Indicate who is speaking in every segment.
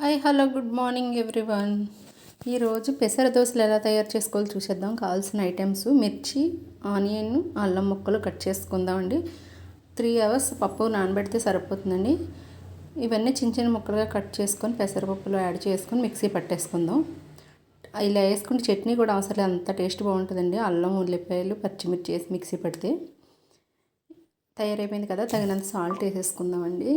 Speaker 1: Hi hello good morning everyone. ఈరోజు పెసర దోశలు ఎలా తయారు చేసుకోవాలో చూసేద్దాం. కావాల్సిన ఐటమ్స్ మిర్చి ఆనియన్ అల్లం ముక్కలు కట్ చేసుకుందామండి త్రీ అవర్స్ పప్పు నానబెడితే సరిపోతుందండి. ఇవన్నీ చిన్న చిన్న ముక్కలుగా కట్ చేసుకొని పెసరపప్పులో యాడ్ చేసుకొని మిక్సీ పట్టేసుకుందాం. ఇలా వేసుకుంటే చట్నీ కూడా అవసరం అంత టేస్ట్ బాగుంటుందండి. అల్లం ఉల్లిపాయలు పచ్చిమిర్చి వేసి మిక్సీ పడితే తయారైపోయింది కదా. తగినంత సాల్ట్ వేసేసుకుందామండి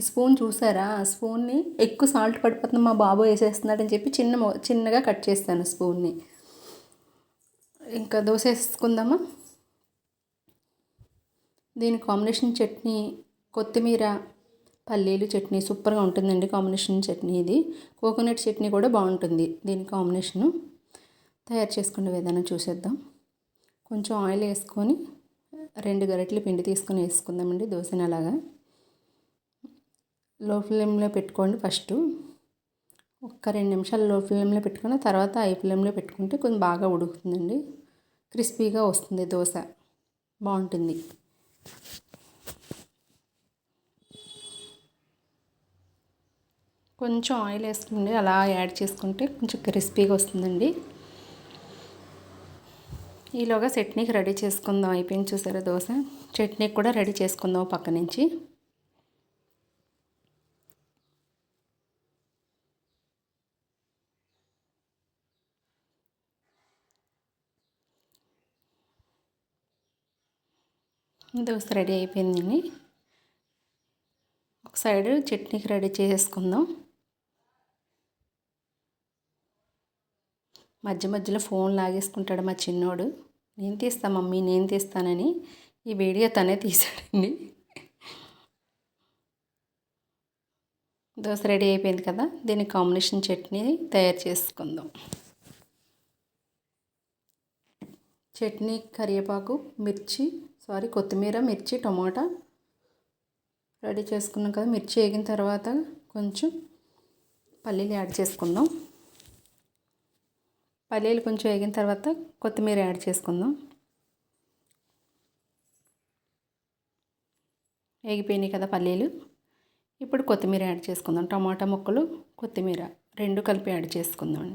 Speaker 1: ఈ స్పూన్ చూసారా? ఆ స్పూన్ని ఎక్కువ సాల్ట్ పడిపోతుంది మా బాబు వేసేస్తున్నాడని చెప్పి చిన్న చిన్నగా కట్ చేస్తాను స్పూన్ని. ఇంకా దోశ వేసుకుందామా? దీని కాంబినేషన్ చట్నీ కొత్తిమీర పల్లీలు చట్నీ సూపర్గా ఉంటుందండి కాంబినేషన్ చట్నీ ఇది. కోకోనట్ చట్నీ కూడా బాగుంటుంది దీని కాంబినేషను. తయారు చేసుకునే విధానం చూసేద్దాం. కొంచెం ఆయిల్ వేసుకొని రెండు గరిటెలు పిండి తీసుకొని వేసుకుందామండి దోశని అలాగా. లో ఫ్లేమ్లో పెట్టుకోండి ఫస్ట్. ఒక్క రెండు నిమిషాలు లో ఫ్లేమ్లో పెట్టుకుని తర్వాత హై ఫ్లేమ్లో పెట్టుకుంటే కొంచెం బాగా ఉడుకుతుందండి. క్రిస్పీగా వస్తుంది దోశ. బాగుంటుంది. కొంచెం ఆయిల్ వేసుకుంటే అలా యాడ్ చేసుకుంటే కొంచెం క్రిస్పీగా వస్తుందండి. ఈలోగా చట్నీకి రెడీ చేసుకుందాం. అయిపోయింది చూసారా దోశ? చట్నీకి కూడా రెడీ చేసుకుందాం పక్క నుంచి. దోశ రెడీ అయిపోయిందండి. ఒక సైడ్ చట్నీకి రెడీ చేసేసుకుందాం. మధ్య మధ్యలో ఫోన్ లాగేసుకుంటాడు మా చిన్నోడు. నేను తీస్తా మమ్మీ నేను తీస్తానని. ఈ వీడియో తనే తీసాడండి. దోశ రెడీ అయిపోయింది కదా దీని కాంబినేషన్ చట్నీ తయారు చేసుకుందాం. చట్నీ కరివేపాకు మిర్చి సారీ కొత్తిమీర మిర్చి టమాటా రెడీ చేసుకున్నాం కదా. మిర్చి వేగిన తర్వాత కొంచెం పల్లీలు యాడ్ చేసుకుందాం. పల్లీలు కొంచెం వేగిన తర్వాత కొత్తిమీర యాడ్ చేసుకుందాం. వేగిపోయినాయి కదా పల్లీలు. ఇప్పుడు కొత్తిమీర యాడ్ చేసుకుందాం. టమాటా ముక్కలు కొత్తిమీర రెండు కలిపి యాడ్ చేసుకుందాం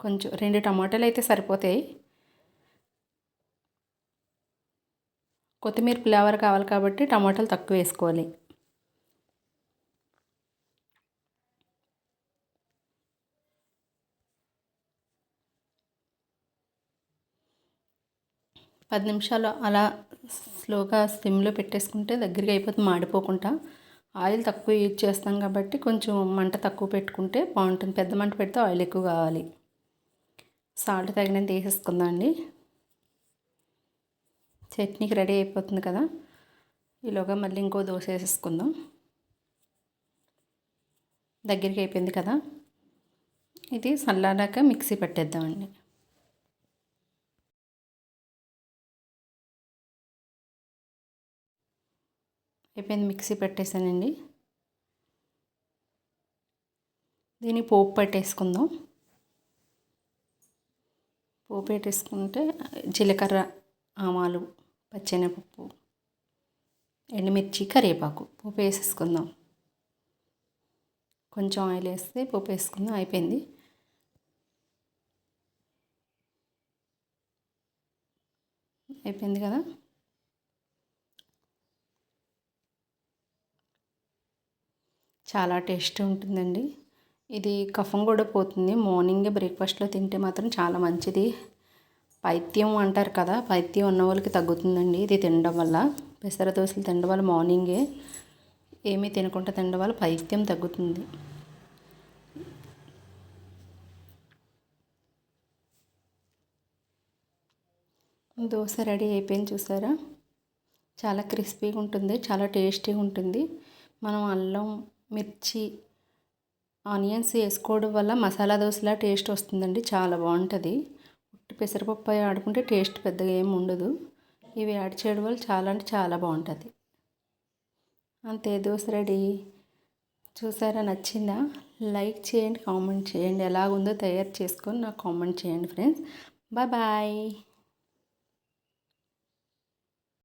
Speaker 1: కొంచెం రెండు టమాటాలు అయితే సరిపోతాయి. కొత్తిమీర ఫ్లేవర్ కావాలి కాబట్టి టమాటాలు తక్కువ వేసుకోవాలి. పది నిమిషాలు అలా స్లోగా సిమ్లో పెట్టేసుకుంటే దగ్గరికి అయిపోతుంది మాడిపోకుండా. ఆయిల్ తక్కువ యూజ్ చేస్తాం కాబట్టి కొంచెం మంట తక్కువ పెట్టుకుంటే బాగుంటుంది. పెద్ద మంట పెడితే ఆయిల్ ఎక్కువ కావాలి. సాల్ట్ తగినంత వేసేసుకుందాం అండి. చట్నీకి రెడీ అయిపోతుంది కదా. ఈలోగా మళ్ళీ ఇంకో దోశ వేసేసుకుందాం. దగ్గరికి అయిపోయింది కదా. ఇది చల్లారాక మిక్సీ పెట్టేద్దామండి. అయిపోయింది మిక్సీ పెట్టేసానండి. దీన్ని పోపు పెట్టేసుకుందాం. పోపు పెట్టేసుకుంటే జీలకర్ర ఆమాలు పచ్చెనపప్పు ఎండుమిర్చి కరివేపాకు. పోపు వేసేసుకుందాం. కొంచెం ఆయిల్ వేస్తే పోపు వేసుకుందాం. అయిపోయింది. అయిపోయింది కదా? చాలా టేస్ట్ ఉంటుందండి. ఇది కఫం కూడా పోతుంది. మార్నింగే బ్రేక్ఫాస్ట్లో తింటే మాత్రం చాలా మంచిది. పైత్యం అంటారు కదా పైత్యం ఉన్న వాళ్ళకి తగ్గుతుందండి. ఇది తినడం వల్ల పెసర దోశలు తినడం వల్ల మార్నింగే ఏమీ తినకుండా తినడం వల్ల పైత్యం తగ్గుతుంది. దోశ రెడీ అయిపోయింది చూసారా? చాలా క్రిస్పీగా ఉంటుంది చాలా టేస్టీగా ఉంటుంది. మనం అల్లం మిర్చి ఆనియన్స్ వేసుకోవడం వల్ల మసాలా దోశలా టేస్ట్ వస్తుందండి చాలా బాగుంటుంది. పెసరపప్పు ఆడుకుంటే టేస్ట్ పెద్దగా ఏమి ఉండదు. ఇవి యాడ్ చేయడం వల్ల చాలా అంటే చాలా బాగుంటుంది. అంతే దోశ రెడీ. చూసారా నచ్చిందా? లైక్ చేయండి కామెంట్ చేయండి. ఎలాగుందో తయారు చేసుకొని నాకు కామెంట్ చేయండి ఫ్రెండ్స్. Bye bye.